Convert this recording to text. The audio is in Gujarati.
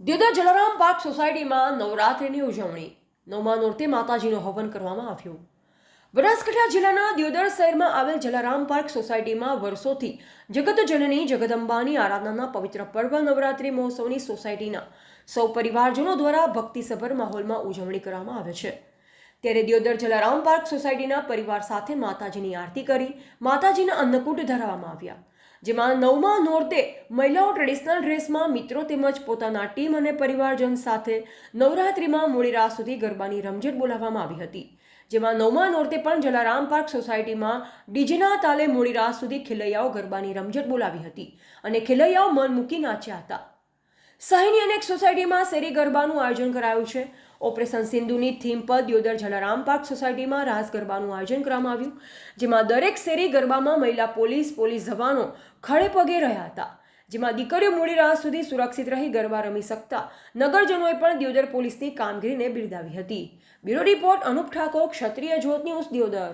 દ્યોદર જલારામ પાર્ક સોસાયટીમાં નવરાત્રિની ઉજવણી. નવમા નોરતે માતાજીનું હવન કરવામાં આવ્યું. બનાસકાંઠા જિલ્લાના દિયોદર શહેરમાં આવેલ જલારામ પાર્ક સોસાયટીમાં વર્ષોથી જગત જનની જગદંબાની આરાધનાના પવિત્ર પર્વ નવરાત્રિ મહોત્સવની સોસાયટીના સૌ પરિવારજનો દ્વારા ભક્તિસભર માહોલમાં ઉજવણી કરવામાં આવે છે. ત્યારે દિયોદર જલારામ પાર્ક સોસાયટીના પરિવાર સાથે માતાજીની આરતી કરી માતાજીના અન્નકૂટ ધરાવવામાં આવ્યા. જેમાં નવમા નોરતે મહિલાઓ ટ્રેડિશનલ ડ્રેસમાં મિત્રો તેમજ પોતાના ટીમ અને પરિવારજન સાથે નવરાત્રિમાં મોડી રાત સુધી ગરબાની રમઝટ બોલાવવામાં આવી હતી. જેમાં નવમા નોરતે પણ જલારામ પાર્ક સોસાયટીમાં ડીજેના તાલે મોડી રાત સુધી ખેલૈયાઓ ગરબાની રમઝટ બોલાવી હતી અને ખેલૈયાઓ મન મૂકી નાચ્યા હતા. શહેરની અનેક સોસાયટીમાં શેરી ગરબાનું આયોજન કરાયું છે. ઓપરેશન સિંધુની થીમ પર દિયોદર જલારામ પાર્ક સોસાયટીમાં રાસ ગરબાનું આયોજન કરવામાં આવ્યું, જેમાં દરેક શેરી ગરબામાં મહિલા પોલીસ પોલીસ જવાનો ખડે પગે રહ્યા હતા. જેમાં દીકરીઓ મોડી રાત સુધી સુરક્ષિત રહી ગરબા રમી શકતા નગરજનોએ પણ દિયોદર પોલીસની કામગીરીને બિરદાવી હતી. Bureau report Anup Thakor, Kshatriya Jyot news, Deodar.